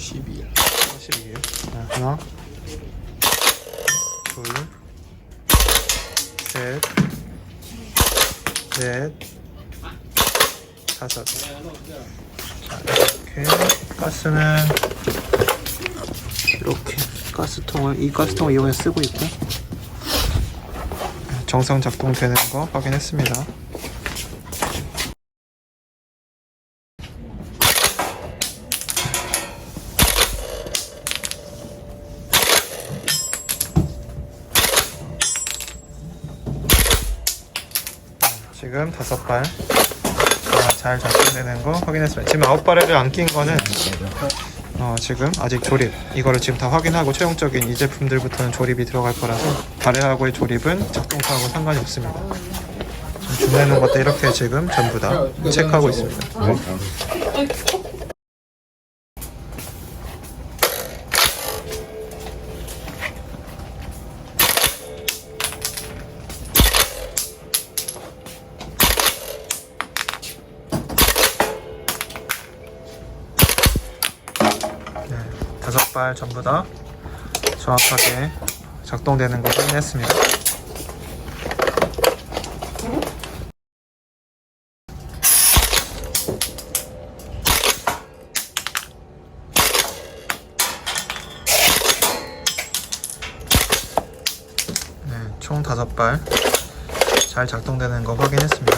12일 12일. 자, 하나, 둘, 셋, 넷, 다섯. 자, 이렇게 가스는 이렇게 가스통을 이 가스통을 이용해 쓰고 있고 정상 작동되는 거 확인했습니다. 지금 다섯 발. 자, 잘 작동되는 거 확인했습니다. 지금 아홉 발에를 안 낀 거는 어, 지금 아직 조립 이거를 지금 다 확인하고 최종적인 이 제품들부터는 조립이 들어갈 거라서 발레하고의 조립은 작동사하고 상관이 없습니다. 지금 주문해놓은 것들 이렇게 지금 전부 다 체크하고 있습니다. 네, 다섯 발 전부 다 정확하게 작동되는 걸 확인했습니다. 네, 총 다섯 발 잘 작동되는 거 확인했습니다.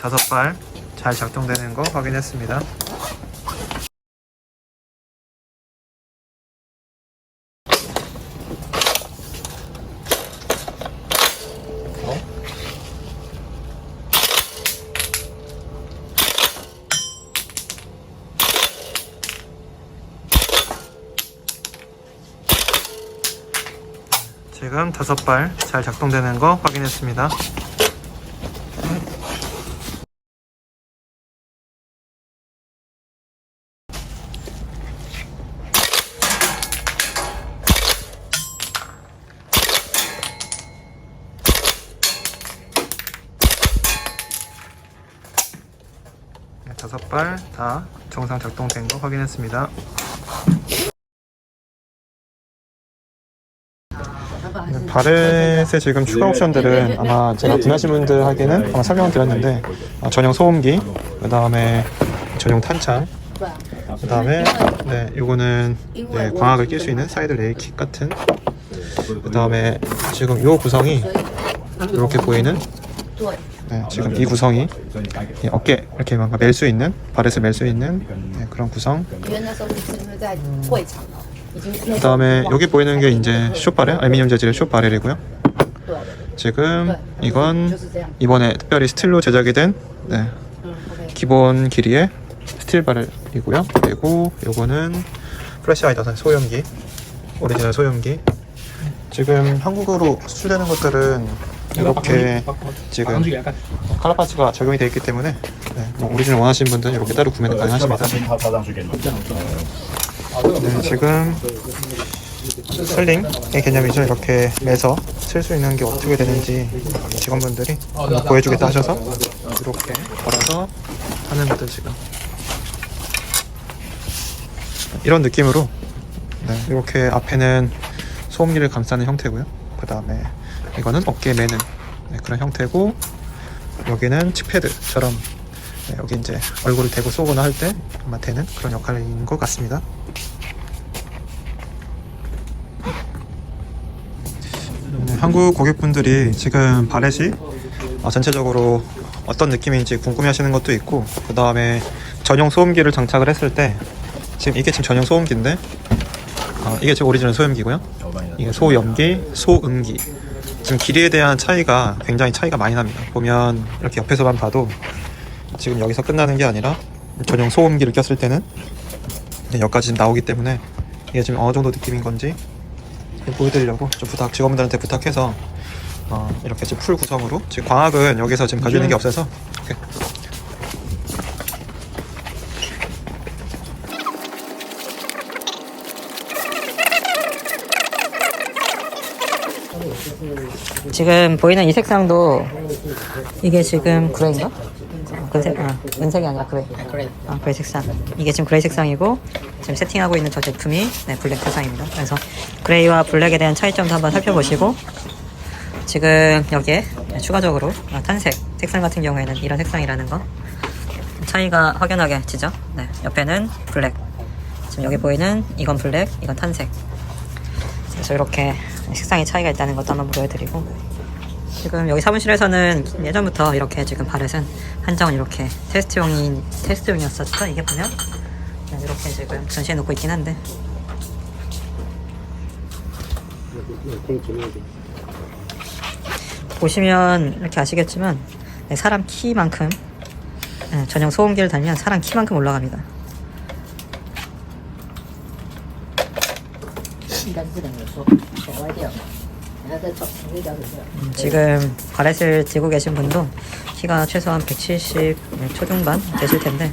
다섯 발 잘 작동되는 거 확인했습니다. 지금 다섯 발 잘 작동되는 거 확인했습니다. 네, 다섯 발다 정상 작동된 거 확인했습니다. 네, 바렛의 지금 추가 옵션들은 아마 제가 구매하신 분들에게는 아마 설명을 드렸는데 아, 전용 소음기, 그 다음에 전용 탄창, 그 다음에 네, 요거는 네, 광학을 낄 수 있는 사이드 레일 킥 같은 그 다음에 지금 요 구성이 이렇게 보이는 네, 지금 이 구성이 이 어깨 이렇게 뭔가 멜 수 있는 발에서 멜 수 있는 네, 그런 구성. 그다음에 여기 보이는 게 이제 쇼바렐 알미늄 재질의 쇼바렐이고요. 지금 이건 이번에 특별히 스틸로 제작이 된 네, 기본 길이의 스틸 바렐이고요. 그리고 이거는 플래시 아이다산 소형기 오리지널 소형기. 지금 한국으로 수출되는 것들은 이렇게 지금 칼라파츠가 적용이 되어 있기 때문에 네, 뭐 오리지널 원하시는 분들은 이렇게 따로 구매는 가능하십니다. 네, 지금 슬링의 개념이죠. 이렇게 매서 쓸 수 있는 게 어떻게 되는지 직원분들이 한번 보여주겠다 하셔서 이렇게 걸어서 하는 것들 지금 이런 느낌으로 네, 이렇게 앞에는 소음기를 감싸는 형태고요. 그 다음에 이거는 어깨에 매는 네, 그런 형태고 여기는 칙패드처럼 네, 여기 이제 얼굴을 대고 쏘거나 할 때 아마 되는 그런 역할인 것 같습니다. 네, 한국 고객분들이 지금 바렛이 어, 전체적으로 어떤 느낌인지 궁금해하시는 것도 있고 그 다음에 전용 소음기를 장착을 했을 때 지금 이게 지금 전용 소음기인데 어, 이게 지금 오리지널 소음기고요. 이게 소염기, 소음기. 지금 길이에 대한 차이가 굉장히 차이가 많이 납니다. 보면 이렇게 옆에서만 봐도 지금 여기서 끝나는 게 아니라 전용 소음기를 꼈을 때는 여기까지 나오기 때문에 이게 지금 어느 정도 느낌인 건지 보여드리려고 좀 부탁 직원분들한테 부탁해서 어, 이렇게 지금 풀 구성으로 지금 광학은 여기서 지금 가지고 있는 게 없어서 이렇게 지금 보이는 이 색상도 이게 지금 그레이인가? 은색, 아, 은색이 아니라 그레이. 아, 그레이 색상. 이게 지금 그레이 색상이고 지금 세팅하고 있는 저 제품이 네, 블랙 색상입니다. 그래서 그레이와 블랙에 대한 차이점도 한번 살펴보시고 지금 여기에 추가적으로 아, 탄색 색상 같은 경우에는 이런 색상이라는 거 차이가 확연하게 지죠. 네, 옆에는 블랙. 지금 여기 보이는 이건 블랙, 이건 탄색. 그래서 이렇게 색상의 차이가 있다는 것도 한번 보여드리고 지금 여기 사무실에서는 예전부터 이렇게 지금 바렛은 한정은 이렇게 테스트용인 테스트용이었었죠. 이게 보면 네, 이렇게 지금 전시해 놓고 있긴 한데 보시면 이렇게 아시겠지만 네, 사람 키만큼 네, 전용 소음기를 달면 사람 키만큼 올라갑니다. 음, 지금 바렛을 들고 계신 분도 키가 최소한 170 초중반 되실 텐데.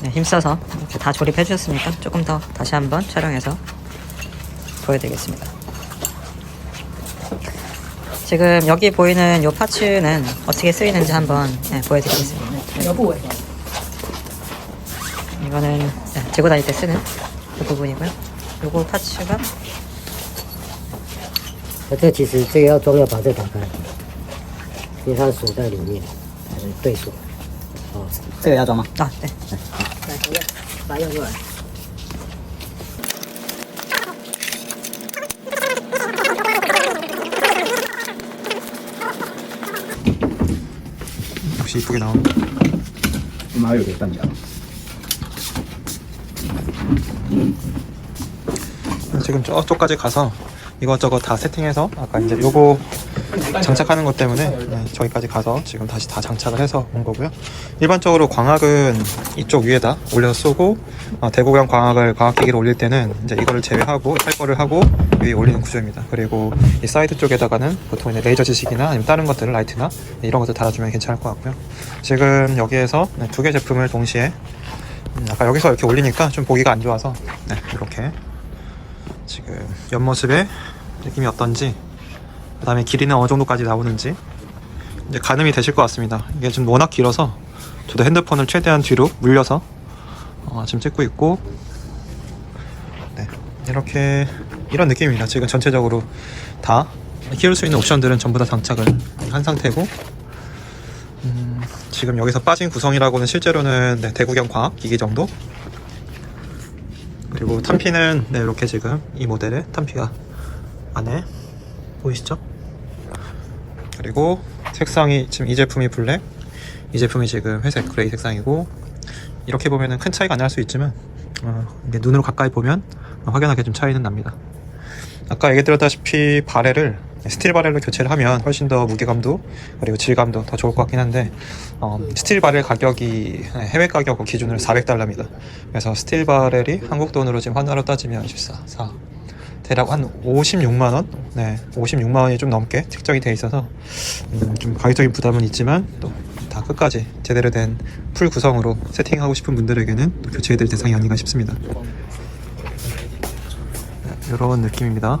네, 네 힘써서 다 조립해 주셨으니까 조금 더 다시 한번 촬영해서 보여드리겠습니다. 지금 여기 보이는 이 파츠는 어떻게 쓰이는지 한번 네, 보여드리겠습니다. 有部位， 이거는 네, 들고 다닐 때 쓰는 이 부분이고요. 요거 파츠가 那这其实这个要装要把这打开，因为它锁在里面，才能对锁。哦，这个要装吗？ 아, 네. 来，不要，把它用过来。 역시 이쁘게 나오네 마요 됐답니다. 지금 저쪽까지 가서 이것저것 다 세팅해서 아까 이제 요거 장착하는 것 때문에 네, 저기까지 가서 지금 다시 다 장착을 해서 온 거고요. 일반적으로 광학은 이쪽 위에다 올려서 쏘고 어, 대구경 광학을 광학기기를 올릴 때는 이제 이거를 제외하고 탈거를 하고 위에 올리는 구조입니다. 그리고 이 사이드 쪽에다가는 보통 이제 레이저 지식이나 아니면 다른 것들을 라이트나 네, 이런 것들 달아주면 괜찮을 것 같고요. 지금 여기에서 네, 두개 제품을 동시에 음, 아까 여기서 이렇게 올리니까 좀 보기가 안 좋아서 네, 이렇게 지금 옆모습의 느낌이 어떤지 그 다음에 길이는 어느 정도까지 나오는지 이제 가늠이 되실 것 같습니다. 이게 지금 워낙 길어서 저도 핸드폰을 최대한 뒤로 물려서 어, 지금 찍고 있고 네 이렇게 이런 느낌입니다. 지금 전체적으로 다 키울 수 있는 옵션들은 전부 다 장착을 한 상태고 음, 지금 여기서 빠진 구성이라고는 실제로는 네, 대구경 광학 기기 정도 그리고 탄피는 네, 이렇게 지금 이 모델의 탄피가 안에 보이시죠? 그리고 색상이 지금 이 제품이 블랙, 이 제품이 지금 회색 그레이 색상이고 이렇게 보면은 큰 차이가 안 날 수 있지만 어, 이게 눈으로 가까이 보면 확연하게 좀 차이는 납니다. 아까 얘기 드렸다시피 바렐을 스틸 바렐로 교체를 하면 훨씬 더 무게감도 그리고 질감도 더 좋을 것 같긴 한데 어, 스틸 바렐 가격이 해외 가격 기준으로 400달러입니다. 그래서 스틸 바렐이 한국 돈으로 지금 환화로 따지면 14, 4 대략 한 56만 원, 네, 56만 원이 좀 넘게 책정이 돼 있어서 음, 좀 가격적인 부담은 있지만 또 다 끝까지 제대로 된 풀 구성으로 세팅하고 싶은 분들에게는 또 교체해드릴 대상이 아닌가 싶습니다. 이런 느낌입니다.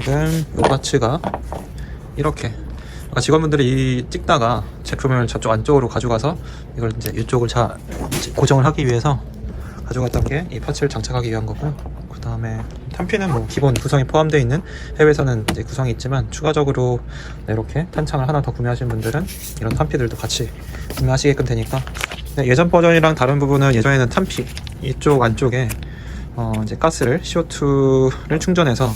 지금 요 파츠가 이렇게 아까 직원분들이 이 찍다가 제품을 저쪽 안쪽으로 가져가서 이걸 이제 이쪽을 자 고정을 하기 위해서 가져갔던 게 이 파츠를 장착하기 위한 거고요. 그 다음에 탄피는 뭐 기본 구성이 포함되어 있는 해외에서는 이제 구성이 있지만 추가적으로 네, 이렇게 탄창을 하나 더 구매하신 분들은 이런 탄피들도 같이 구매하시게끔 되니까 네, 예전 버전이랑 다른 부분은 예전에는 탄피 이쪽 안쪽에 어, 이제 가스를 CO2를 충전해서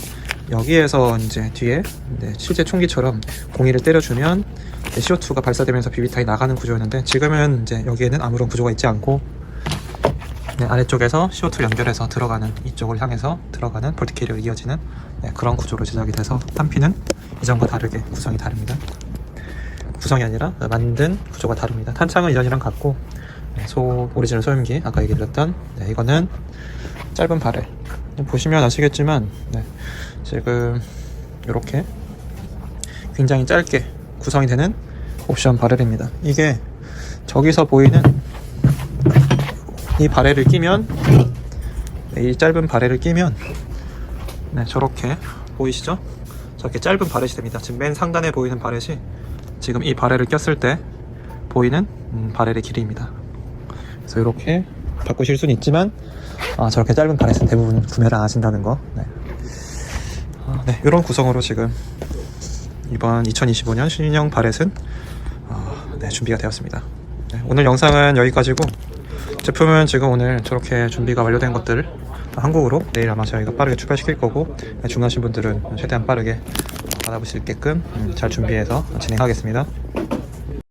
여기에서 이제 뒤에 네, 실제 총기처럼 공이를 때려주면 이제 CO2가 발사되면서 비비탄이 나가는 구조였는데 지금은 이제 여기에는 아무런 구조가 있지 않고 네, 아래쪽에서 CO2 연결해서 들어가는 이쪽을 향해서 들어가는 볼트 캐리어 이어지는 네, 그런 구조로 제작이 돼서 탄피는 이전과 다르게 구성이 다릅니다. 구성이 아니라 만든 구조가 다릅니다. 탄창은 이전이랑 같고 네, 소 오리지널 소염기 아까 얘기 드렸던 네, 이거는 짧은 바렐 보시면 아시겠지만 네, 지금 이렇게 굉장히 짧게 구성이 되는 옵션 바렐입니다. 이게 저기서 보이는 이 바렐을 끼면 네, 이 짧은 바렐을 끼면 네, 저렇게 보이시죠? 저렇게 짧은 바렛이 됩니다. 지금 맨 상단에 보이는 바렛이 지금 이 바렐을 꼈을 때 보이는 음, 바렐의 길이입니다. 그래서 이렇게 바꾸실 수는 있지만 아, 저렇게 짧은 바렛은 대부분 구매를 안 하신다는 거. 네. 아, 네, 이런 구성으로 지금 이번 2025년 신인형 바렛은 아, 네, 준비가 되었습니다. 네, 오늘 영상은 여기까지고 제품은 지금 오늘 저렇게 준비가 완료된 것들을 한국으로 내일 아마 저희가 빠르게 출발시킬 거고 네, 주문하신 분들은 최대한 빠르게 받아볼 수 있게끔 음, 잘 준비해서 진행하겠습니다.